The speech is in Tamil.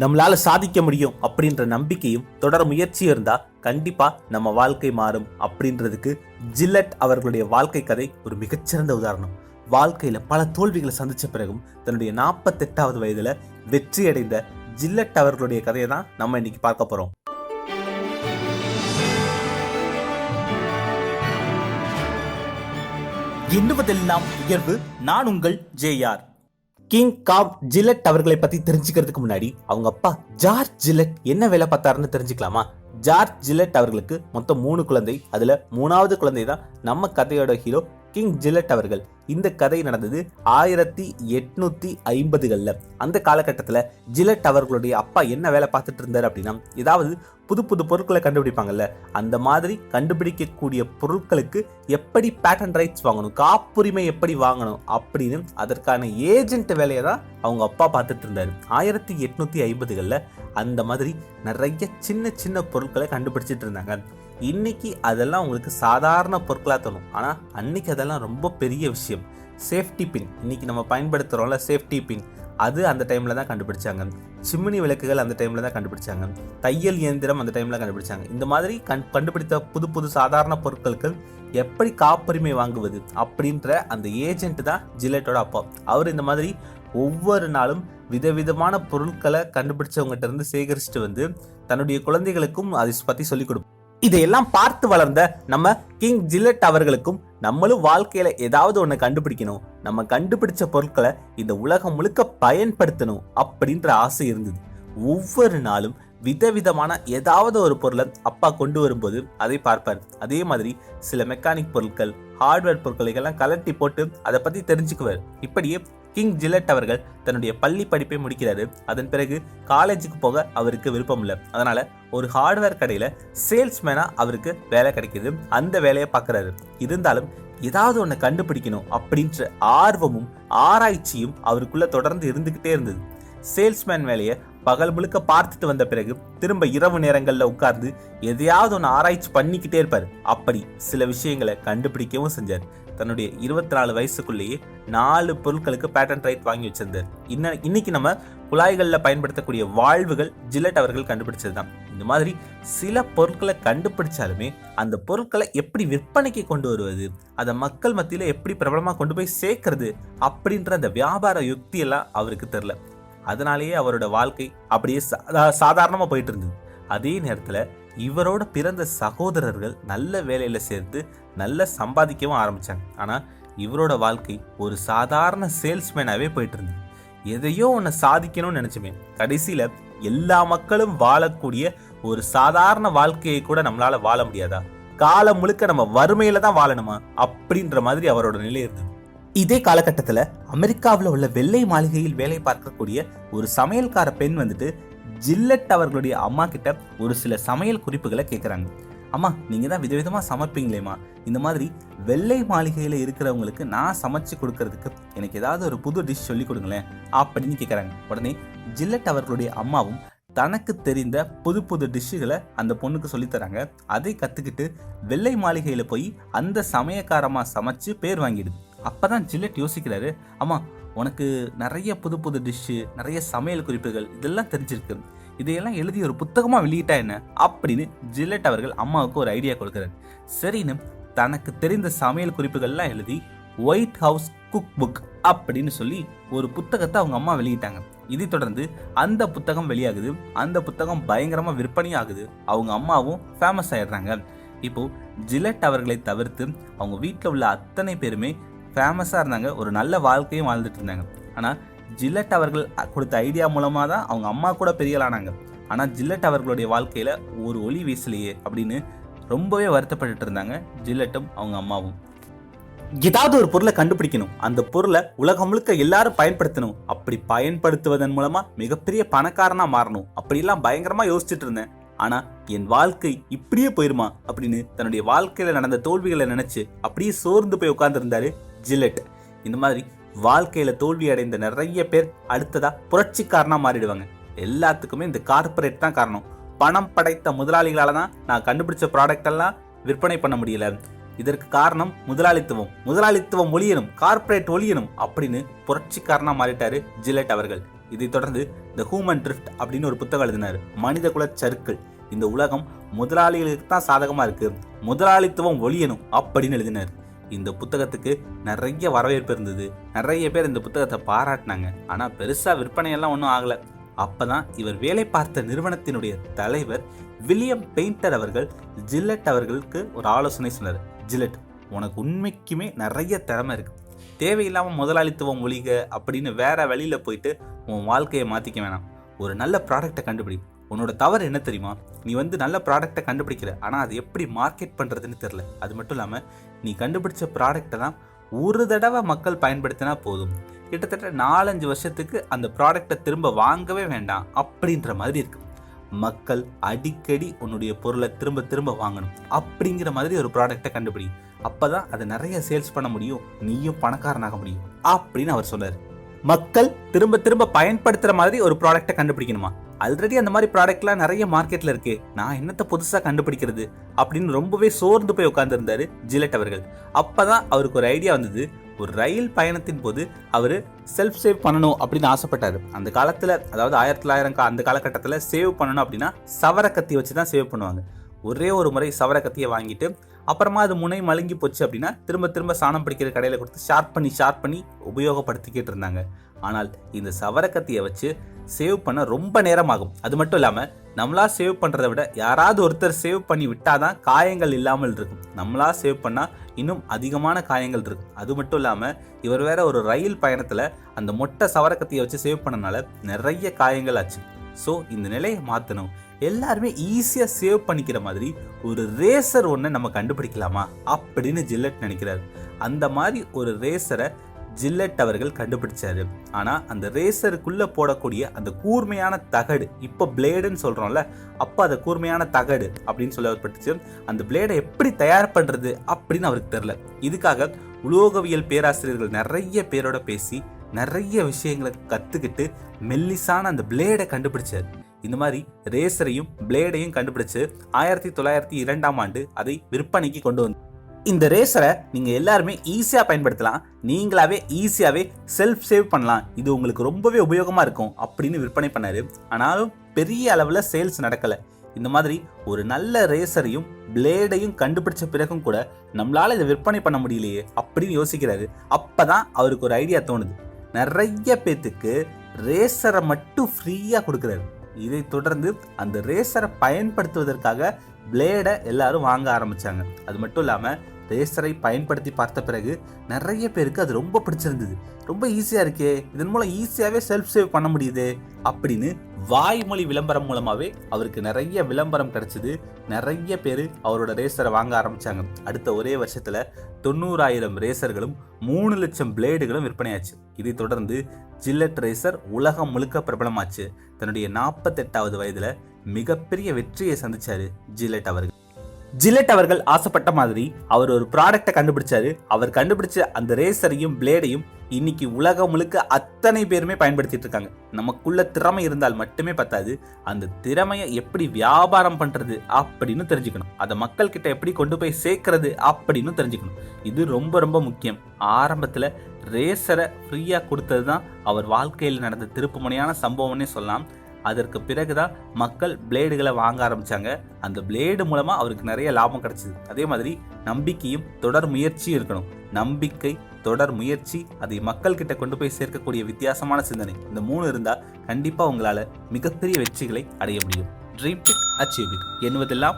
நம்மளால சாதிக்க முடியும் அப்படின்ற நம்பிக்கையும் தொடர் முயற்சியும் இருந்தா கண்டிப்பா நம்ம வாழ்க்கை மாறும் அப்படின்றதுக்கு ஜில்லட் அவர்களுடைய வாழ்க்கை கதை ஒரு மிகச்சிறந்த உதாரணம். வாழ்க்கையில பல தோல்விகளை சந்திச்ச பிறகும் தன்னுடைய நாற்பத்தெட்டாவது வயதுல வெற்றி அடைந்த ஜில்லட் அவர்களுடைய கதையை தான் நம்ம இன்னைக்கு பார்க்க போறோம். எண்ணுவதெல்லாம் உயர்வு நான் உங்கள் ஜேஆர் கிங் காப் ஜில்லட் அவர்களை பத்தி தெரிஞ்சுக்கிறதுக்கு முன்னாடி அவங்க அப்பா ஜார்ஜ் ஜில்லட் என்ன வேலை பார்த்தாருன்னு தெரிஞ்சுக்கலாமா? ஜார்ஜ் ஜில்லட் அவர்களுக்கு மொத்தம் மூணு குழந்தை. அதுல மூணாவது குழந்தை தான் நம்ம கதையோட ஹீரோ கிங் ஜிலட் அவர்கள். இந்த கதை நடந்தது ஆயிரத்தி எட்நூத்தி ஐம்பதுகளில். அந்த காலகட்டத்தில் ஜிலட் அவர்களுடைய அப்பா என்ன வேலை பார்த்துட்டு இருந்தார் அப்படின்னா ஏதாவது புது புது பொருட்களை கண்டுபிடிப்பாங்கல்ல அந்த மாதிரி கண்டுபிடிக்கக்கூடிய பொருட்களுக்கு எப்படி பேட்டன் ரைட்ஸ் வாங்கணும் காப்புரிமை எப்படி வாங்கணும் அப்படின்னு அதற்கான ஏஜென்ட் வேலையை தான் அவங்க அப்பா பார்த்துட்டு இருந்தார். ஆயிரத்தி எட்நூத்தி ஐம்பதுகளில் அந்த மாதிரி நிறைய சின்ன சின்ன பொருட்களை கண்டுபிடிச்சிட்டு இருந்தாங்க. இன்னைக்கு அதெல்லாம் உங்களுக்கு சாதாரண பொருட்களாக தோணும். ஆனால் அன்னைக்கு அதெல்லாம் ரொம்ப பெரிய விஷயம். Safety pin. இன்னைக்கு நம்ம பயன்படுத்துகிறோம்ல சேஃப்டி பின். அது அந்த டைமில் தான் கண்டுபிடிச்சாங்க. சிம்மினி விளக்குகள் அந்த டைமில் தான் கண்டுபிடிச்சாங்க. தையல் இயந்திரம் அந்த டைமில் கண்டுபிடிச்சாங்க. இந்த மாதிரி கண் கண்டுபிடித்த புது புது சாதாரண பொருட்களுக்கு எப்படி காப்புரிமை வாங்குவது அப்படின்ற அந்த ஏஜென்ட் தான் ஜிலேட்டோட அப்பா. அவர் இந்த மாதிரி ஒவ்வொரு நாளும் விதவிதமான பொருட்களை கண்டுபிடிச்சவங்ககிட்ட இருந்து சேகரிச்சுட்டு வந்து தன்னுடைய குழந்தைகளுக்கும் அதை பற்றி சொல்லிக் கொடுப்பார். இதையெல்லாம் பார்த்து வளர்ந்த நம்ம கிங் ஜில்லட் அவர்களுக்கும் நம்மளும் வாழ்க்கையில ஏதாவது ஒன்று கண்டுபிடிக்கணும். நம்ம கண்டுபிடிச்ச பொருட்களை இந்த உலகம் முழுக்க பயன்படுத்தணும் அப்படின்ற ஆசை இருந்தது. ஒவ்வொரு நாளும் விதவிதமான ஏதாவது ஒரு பொருளை அப்பா கொண்டு வரும்போது அதை பார்ப்பார். அதே மாதிரி சில மெக்கானிக் பொருட்கள் ஹார்ட்வேர் பொருட்களை இதெல்லாம் கலட்டி போட்டு அதை பத்தி தெரிஞ்சுக்குவார். இப்படியே கிங் ஜில்லட் அவர்கள் தன்னுடைய பள்ளி படிப்பை முடிக்கிறாரு. அதன் பிறகு காலேஜுக்கு போக அவருக்கு விருப்பம் இல்லை அதனால ஒரு ஹார்ட்வேர் கடையில சேல்ஸ்மேனா அவருக்கு வேலை கிடைக்கிது. அந்த வேலையை பார்க்குறாரு. இருந்தாலும் ஏதாவது ஒன்று கண்டுபிடிக்கணும் அப்படின்ற ஆர்வமும் ஆராய்ச்சியும் அவருக்குள்ள தொடர்ந்து இருந்துகிட்டே இருந்தது. சேல்ஸ்மேன் வேலையை பகல் முழுக்க பார்த்துட்டு வந்த பிறகு திரும்ப இரவு நேரங்கள்ல உட்கார்ந்து எதையாவது ஒன்று ஆராய்ச்சி பண்ணிக்கிட்டே இருப்பார். அப்படி சில விஷயங்களை கண்டுபிடிக்கவும் செஞ்சார். தன்னுடைய இருபத்தி நாலு வயசுக்குள்ளேயே நாலு பொருட்களுக்கு பேட்டன் ரைட் வாங்கி வச்சிருந்தார். இன்ன இன்னைக்கு நம்ம குழாய்களில் பயன்படுத்தக்கூடிய வாழ்வுகள் ஜில்லட் அவர்கள் கண்டுபிடிச்சது தான் இந்த மாதிரி சில பொருட்களை கண்டுபிடிச்சாலுமே அந்த பொருட்களை எப்படி விற்பனைக்கு கொண்டு வருவது அதை மக்கள் மத்தியில் எப்படி பிரபலமாக கொண்டு போய் சேர்க்கறது அப்படின்ற அந்த வியாபார யுக்தியெல்லாம் அவருக்கு தெரில அதனாலேயே அவரோட வாழ்க்கை அப்படியே சாதா சாதாரணமாக போயிட்டு இருந்தது. அதே நேரத்தில் இவரோட பிறந்த சகோதரர்கள் நல்ல வேலையில் சேர்த்து நல்ல சம்பாதிக்கவும் ஆரம்பித்தாங்க ஆனால் இவரோட வாழ்க்கை ஒரு சாதாரண சேல்ஸ்மேனாகவே போயிட்டு இருந்தது. எதையோ ஒன்று சாதிக்கணும்னு நினச்சோமே கடைசியில் எல்லா மக்களும் வாழக்கூடிய ஒரு சாதாரண வாழ்க்கையை கூட நம்மளால் வாழ முடியாதா? காலம் முழுக்க நம்ம வறுமையில தான் வாழணுமா? அப்படின்ற மாதிரி அவரோட நிலை இருந்தது. இதே காலகட்டத்தில் அமெரிக்காவில் உள்ள வெள்ளை மாளிகையில் வேலை பார்க்கக்கூடிய ஒரு சமையல்கார பெண் வந்துட்டு ஜில்லட் அவர்களுடைய அம்மா கிட்ட ஒரு சில சமையல் குறிப்புகளை கேட்குறாங்க அம்மா நீங்கள் தான் விதவிதமாக சமைப்பீங்களேம்மா. இந்த மாதிரி வெள்ளை மாளிகையில் இருக்கிறவங்களுக்கு நான் சமைச்சு கொடுக்கறதுக்கு எனக்கு ஏதாவது ஒரு புது டிஷ் சொல்லி கொடுங்களேன் அப்படின்னு கேட்குறாங்க உடனே ஜில்லட் அவர்களுடைய அம்மாவும் தனக்கு தெரிந்த புது புது டிஷ்ஷுகளை அந்த பொண்ணுக்கு சொல்லித்தராங்க அதை கற்றுக்கிட்டு வெள்ளை மாளிகையில் போய் அந்த சமயக்காரமாக சமைச்சு பேர் வாங்கிடுது. அப்போ தான் ஜில்லட் யோசிக்கிறாரு அம்மா உனக்கு நிறைய புது புது டிஷ்ஷு நிறைய சமையல் குறிப்புகள் இதெல்லாம் தெரிஞ்சிருக்கு. இதையெல்லாம் எழுதி ஒரு புத்தகமாக வெளியிட்டா என்ன? அப்படின்னு ஜில்லட் அவர்கள் அம்மாவுக்கு ஒரு ஐடியா கொடுக்குறாரு. சரின்னு தனக்கு தெரிந்த சமையல் குறிப்புகள்லாம் எழுதி ஒயிட் ஹவுஸ் குக் புக் அப்படின்னு சொல்லி ஒரு புத்தகத்தை அவங்க அம்மா வெளியிட்டாங்க. இதை தொடர்ந்து அந்த புத்தகம் வெளியாகுது. அந்த புத்தகம் பயங்கரமாக விற்பனையாகுது அவங்க அம்மாவும் ஃபேமஸ் ஆயிடுறாங்க. இப்போது ஜிலட் அவர்களை தவிர்த்து அவங்க வீட்டில் உள்ள அத்தனை பேருமே ஃபேமஸாக இருந்தாங்க. ஒரு நல்ல வாழ்க்கையும் வாழ்ந்துட்டு இருந்தாங்க. ஆனால் ஜில்லட் அவர்கள் கொடுத்த ஐடியா மூலமாக தான் அவங்க அம்மா கூட பெரியலானாங்க ஆனால் ஜில்லட் அவர்களுடைய வாழ்க்கையில் ஒரு ஒளி வீசலையே அப்படின்னு ரொம்பவே வருத்தப்பட்டுட்டு இருந்தாங்க ஜில்லட்டும் அவங்க அம்மாவும். ஏதாவது ஒரு பொருளை கண்டுபிடிக்கணும். அந்த பொருளை உலகம் முழுக்க எல்லாரும் பயன்படுத்தணும். அப்படி பயன்படுத்துவதன் மூலமா மிகப்பெரிய பணக்காரனா மாறணும். அப்படிலாம் பயங்கரமா யோசிச்சுட்டு இருந்தேன். ஆனா என் வாழ்க்கை இப்படியே போயிருமா அப்படின்னு தன்னுடைய வாழ்க்கையில நடந்த தோல்விகளை நினைச்சு அப்படியே சோர்ந்து போய் உட்கார்ந்துருந்தாரு ஜிலெட் இந்த மாதிரி வாழ்க்கையில் தோல்வி அடைந்த நிறைய பேர் அடுத்ததாக புரட்சிக்காரனாக மாறிடுவாங்க. எல்லாத்துக்குமே இந்த கார்ப்பரேட் தான் காரணம். பணம் படைத்த முதலாளிகளால் தான் நான் கண்டுபிடிச்ச ப்ராடக்ட் எல்லாம் விற்பனை பண்ண முடியல. இதற்கு காரணம் முதலாளித்துவம். முதலாளித்துவம் ஒழியணும் கார்ப்பரேட் ஒழியணும் அப்படின்னு புரட்சிக்காரனாக மாறிட்டாரு ஜிலெட் அவர்கள். இதைத் தொடர்ந்து த ஹூமன் ட்ரிஃப்ட் அப்படின்னு ஒரு புத்தகம் எழுதினார். மனித குல சறுக்கள் இந்த உலகம் முதலாளிகளுக்கு தான் சாதகமாக இருக்குது முதலாளித்துவம் ஒழியணும் அப்படின்னு எழுதினார். இந்த புத்தகத்துக்கு நிறைய வரவேற்பு இருந்தது. நிறைய பேர் இந்த புத்தகத்தை பாராட்டினாங்க. ஆனால் பெருசாக விற்பனையெல்லாம் ஒன்றும் ஆகலை. அப்போ தான் இவர் வேலை பார்த்த நிறுவனத்தினுடைய தலைவர் வில்லியம் பெயிண்டர் அவர்கள் ஜில்லட் அவர்களுக்கு ஒரு ஆலோசனை சொன்னார். ஜில்லட் உனக்கு உண்மைக்குமே நிறைய திறமை இருக்குது தேவையில்லாமல் முதலாளித்துவம் ஒழிக அப்படின்னு வேற வழியில் போயிட்டு உன் வாழ்க்கையை மாற்றிக்க வேணாம். ஒரு நல்ல ப்ராடக்ட்டை கண்டுபிடி. உன்னோட தவறு என்ன தெரியுமா? நீ வந்து நல்ல ப்ராடக்ட்டை கண்டுபிடிக்கிற. ஆனால் அது எப்படி மார்க்கெட் பண்ணுறதுன்னு தெரில அது மட்டும் இல்லாமல் நீ கண்டுபிடிச்ச ப்ராடக்ட்டை தான் ஒரு தடவை மக்கள் பயன்படுத்தினா போதும். கிட்டத்தட்ட நாலஞ்சு வருஷத்துக்கு அந்த ப்ராடக்ட்டை திரும்ப வாங்கவே வேண்டாம் அப்படின்ற மாதிரி இருக்கு. மக்கள் அடிக்கடி உன்னுடைய பொருளை திரும்ப திரும்ப வாங்கணும் அப்படிங்கிற மாதிரி ஒரு ப்ராடக்ட்டை கண்டுபிடி. அப்பதான் அதை நிறைய சேல்ஸ் பண்ண முடியும் நீயும் பணக்காரனாக முடியும் அப்படின்னு அவர் சொன்னார். மக்கள் திரும்ப திரும்ப பயன்படுத்துகிற மாதிரி ஒரு ப்ராடக்ட்டை கண்டுபிடிக்கணுமா? ஆல்ரெடி அந்த மாதிரி ப்ராடக்ட்லாம் நிறைய மார்க்கெட்ல இருக்கு. நான் என்னத்தை புதுசாக கண்டுபிடிக்கிறது? அப்படின்னு ரொம்பவே சோர்ந்து போய் உட்காந்துருந்தாரு ஜிலட் அவர்கள். அப்பதான் அவருக்கு ஒரு ஐடியா வந்தது. ஒரு ரயில் பயணத்தின் போது அவர் செல்ஃப் சேவ் பண்ணணும் அப்படின்னு ஆசைப்பட்டாரு. அந்த காலத்தில் அதாவது ஆயிரத்தி தொள்ளாயிரம் கா- அந்த காலகட்டத்தில் சேவ் பண்ணணும் அப்படின்னா சவர கத்தி வச்சு தான் சேவ் பண்ணுவாங்க. ஒரே ஒரு முறை சவர கத்தியை வாங்கிட்டு அப்புறமா அது முனை மழுங்கி போச்சு அப்படின்னா திரும்ப திரும்ப சாணம் பிடிக்கிற கடையில் கொடுத்து ஷார்ப் பண்ணி ஷார்ப் பண்ணி உபயோகப்படுத்திக்கிட்டு இருந்தாங்க. ஆனால் இந்த சவரக்கத்தியை வச்சு சேவ் பண்ண ரொம்ப நேரம் ஆகும் அது மட்டும் இல்லாமல் நம்மளா சேவ் பண்ணுறதை விட யாராவது ஒருத்தர் சேவ் பண்ணி விட்டாதான் காயங்கள் இல்லாமல் இருக்கும். நம்மளா சேவ் பண்ணால் இன்னும் அதிகமான காயங்கள் இருக்கும். அது மட்டும் இல்லாமல் இவர் வேற ஒரு ரயில் பயணத்தில் அந்த மொட்டை சவரக்கத்தியை வச்சு சேவ் பண்ணனால நிறைய காயங்கள் ஆச்சு. ஸோ இந்த நிலையை மாற்றணும் எல்லாருமே ஈஸியாக சேவ் பண்ணிக்கிற மாதிரி ஒரு ரேசர் ஒன்று நம்ம கண்டுபிடிக்கலாமா? அப்படின்னு ஜில்லட் நினைக்கிறாரு. அந்த மாதிரி ஒரு ரேசரை ஜில்லட் அவர்கள் கண்டுபிடிச்சாரு. ஆனால் அந்த ரேசருக்குள்ளே போடக்கூடிய அந்த கூர்மையான தகடு இப்போ பிளேடுன்னு சொல்கிறோம்ல அப்போ அந்த கூர்மையான தகடு அப்படின்னு சொல்லப்பட்டுச்சு. அந்த பிளேடை எப்படி தயார் பண்ணுறது அப்படின்னு அவருக்கு தெரில இதுக்காக உலோகவியல் பேராசிரியர்கள் நிறைய பேரோட பேசி நிறைய விஷயங்களை கற்றுக்கிட்டு மெல்லிசான அந்த பிளேடை கண்டுபிடிச்சார். இந்த மாதிரி ரேசரையும் பிளேடையும் கண்டுபிடிச்சு ஆயிரத்தி தொள்ளாயிரத்தி இரண்டாம் ஆண்டு அதை விற்பனைக்கு கொண்டு வந்து இந்த ரேசரை நீங்கள் எல்லாருமே ஈஸியாக பயன்படுத்தலாம். நீங்களாவே ஈஸியாகவே செல்ஃப் சேவ் பண்ணலாம். இது உங்களுக்கு ரொம்பவே உபயோகமாக இருக்கும் அப்படின்னு விற்பனை பண்ணார். ஆனாலும் பெரிய அளவில் சேல்ஸ் நடக்கலை. இந்த மாதிரி ஒரு நல்ல ரேசரையும் பிளேடையும் கண்டுபிடிச்ச பிறகும் கூட நம்மளால் இதை விற்பனை பண்ண முடியலையே அப்படின்னு யோசிக்கிறாரு. அப்பதான் அவருக்கு ஒரு ஐடியா தோணுது. நிறைய பேத்துக்கு ரேசரை மட்டும் ஃப்ரீயாக கொடுக்குறாரு. இதை தொடர்ந்து அந்த ரேசரை பயன்படுத்துவதற்காக பிளேடை எல்லாரும் வாங்க ஆரம்பித்தாங்க அது மட்டும் இல்லாமல் ரேசரை பயன்படுத்தி பார்த்த பிறகு நிறைய பேருக்கு அது ரொம்ப பிடிச்சிருந்தது. ரொம்ப ஈஸியாக இருக்கே இதன் மூலம் ஈஸியாகவே செல்ஃப் சேவ் பண்ண முடியுது அப்படின்னு வாய்மொழி விளம்பரம் மூலமாகவே அவருக்கு நிறைய விளம்பரம் கிடச்சிது. நிறைய பேர் அவரோட ரேசரை வாங்க ஆரம்பித்தாங்க அடுத்த ஒரே வருஷத்தில் தொண்ணூறாயிரம் ரேசர்களும் மூணு லட்சம் பிளேடுகளும் விற்பனையாச்சு. இதை தொடர்ந்து ஜில்லட் ரேசர் உலகம் முழுக்க பிரபலமாச்சு. தன்னுடைய நாற்பத்தெட்டாவது வயதில் மிகப்பெரிய வெற்றியை சந்தித்தார் ஜில்லட் அவர்கள். ஜில்லெட் அவர்கள் ஆசைப்பட்ட மாதிரி அவர் ஒரு ப்ராடக்ட்டை கண்டுபிடிச்சாரு. அவர் கண்டுபிடிச்ச அந்த ரேசரையும் பிளேடையும் இன்னைக்கு உலகம் முழுக்க அத்தனை பேருமே பயன்படுத்திட்டு இருக்காங்க. நமக்குள்ள திறமை இருந்தால் மட்டுமே பத்தாது. அந்த திறமையை எப்படி வியாபாரம் பண்றது அப்படின்னு தெரிஞ்சுக்கணும். அதை மக்கள் கிட்ட எப்படி கொண்டு போய் சேர்க்கறது அப்படின்னு தெரிஞ்சுக்கணும். இது ரொம்ப ரொம்ப முக்கியம். ஆரம்பத்துல ரேசரை ஃப்ரீயா கொடுத்தது தான் அவர் வாழ்க்கையில் நடந்த திருப்புமுனையான சம்பவம்னே சொல்லலாம். அதற்கு பிறகுதான் மக்கள் பிளேடுகளை வாங்க ஆரம்பிச்சாங்க. அந்த பிளேடு மூலமா அவருக்கு நிறைய லாபம் கிடச்சிது. அதே மாதிரி நம்பிக்கையும் தொடர் முயற்சியும் இருக்கணும். நம்பிக்கை தொடர் முயற்சி அதை மக்கள் கிட்ட கொண்டு போய் சேர்க்கக்கூடிய வித்தியாசமான சிந்தனை. இந்த மூணு இருந்தா கண்டிப்பா உங்களால மிகப்பெரிய வெற்றிகளை அடைய முடியும். ட்ரீம் பிக் அச்சீவ் பிக் என்பதெல்லாம்